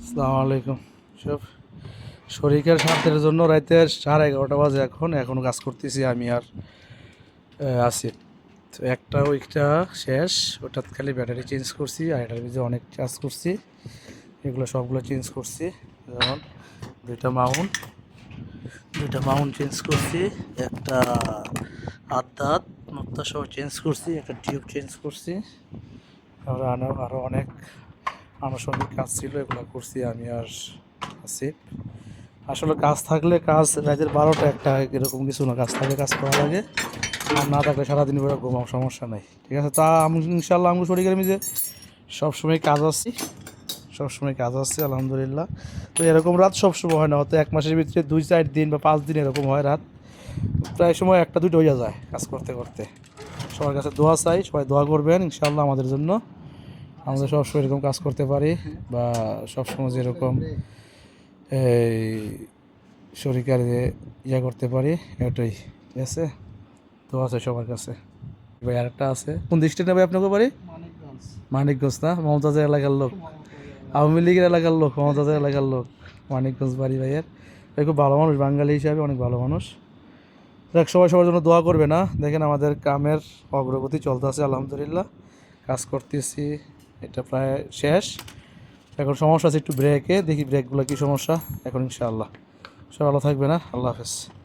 আসসালামু আলাইকুম। সব শরীরের স্বার্থের জন্য রাতে সাড়ে এগারোটা বাজে এখন এখনও কাজ করতেছি আমি আর আসিফ তো একটা উইকটা শেষ ওটাত খালি ব্যাটারি চেঞ্জ করছি, আর এটার ভিতরে অনেক কাজ করছি, এগুলো সবগুলো চেঞ্জ করছি। যেমন দুইটা মাউন্ট দুইটা মাউন্ট চেঞ্জ করছি, একটা আদাত নোত্তা সহ চেঞ্জ করছি, একটা টিউব চেঞ্জ করছি, আর আরও অনেক আনুষঙ্গিক কাজ ছিল, এগুলো করছি আমি আর আসিফ। আসলে কাজ থাকলে কাজ, রাতের বারোটা একটা এরকম কিছু না, কাজ থাকলে কাজ করা লাগে। আর না থাকলে সারাদিন বেরো ঘুমাও, সমস্যা নাই, ঠিক আছে? তা আমি ইনশাল্লাহ আমি শরীরের আমি যে, সবসময় কাজ আসছি সবসময় কাজ আসছে আলহামদুলিল্লাহ। তো এরকম রাত সবসময় হয় না, হয়তো এক মাসের ভিতরে দুই, চার দিন বা পাঁচ দিন এরকম হয় রাত। প্রায় সময় একটা দুটো হয়ে যায় কাজ করতে করতে। সবার কাছে দোয়া চাই, সবাই দোয়া করবেন ইনশাল্লাহ আমাদের জন্য। আমাদের সবসময় এরকম কাজ করতে পারি বা সবসময় যেরকম এই শরীরের ইয়া করতে পারি এটাই ঠিক আছে? তো আছে সবার কাছে। ভাই আরেকটা আছে। কোন ডিস্ট্রিক্টে ভাই আপনাকে বাড়ি? মানিকগঞ্জ। না? মমতাজের এলাকার লোক। আওয়ামী লীগের এলাকার লোক মমতাজের এলাকার লোক। মানিকগঞ্জ বাড়ি ভাইয়ের। ভাই খুব ভালো মানুষ বাঙালি হিসাবে অনেক ভালো মানুষ। দেখ সবাই সবার জন্য দোয়া করবে না। দেখেন আমাদের কামের অগ্রগতি চলতে আছে আলহামদুলিল্লাহ। কাজ করতেছি। এটা প্রায় শেষ। এখন সমস্যা আছে একটু ব্রেকে দেখি ব্রেকগুলো কী সমস্যা। এখন ইনশাআল্লাহ। সব ভালো থাকবে না আল্লাহ হাফেজ।